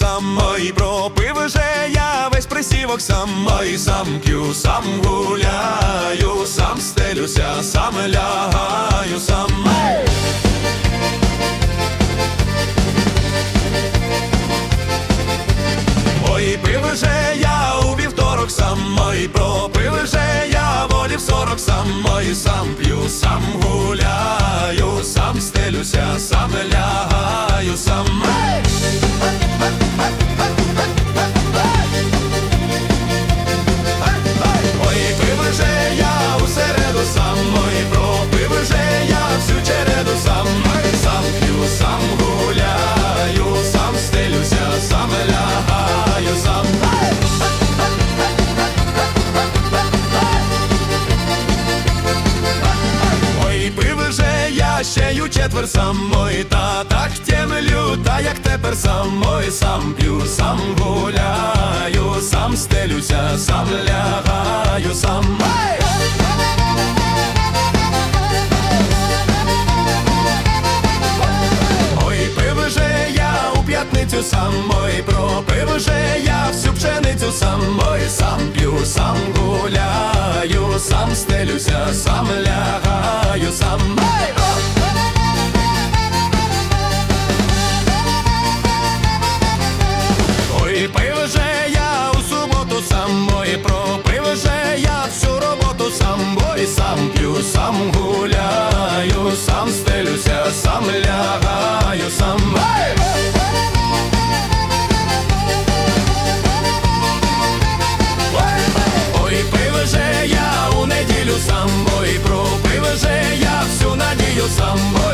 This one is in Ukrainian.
сам, ой, пропив вже я весь присівок сам, ой, сам п'ю, сам гуляю, сам стелюся, сам лягаю, сам. Ой, пив вже я у вівторок сам, ой, пропив вже я ще ю четвер сам, ой, та так тємлю, та як тепер сам, ой, сам п'ю, сам гуляю, сам стелюся, сам лягаю, сам. Ой! Ой, пив же я у п'ятницю сам, ой, пропив же я всю пшеницю сам, ой, сам п'ю, сам гуляю, сам стелюся, сам лягаю. і сам п'ю, сам гуляю, сам стелюся, сам лягаю, сам Hey! Ой, пив же я у неділю сам, ой, пропив же я всю надію сам. бой.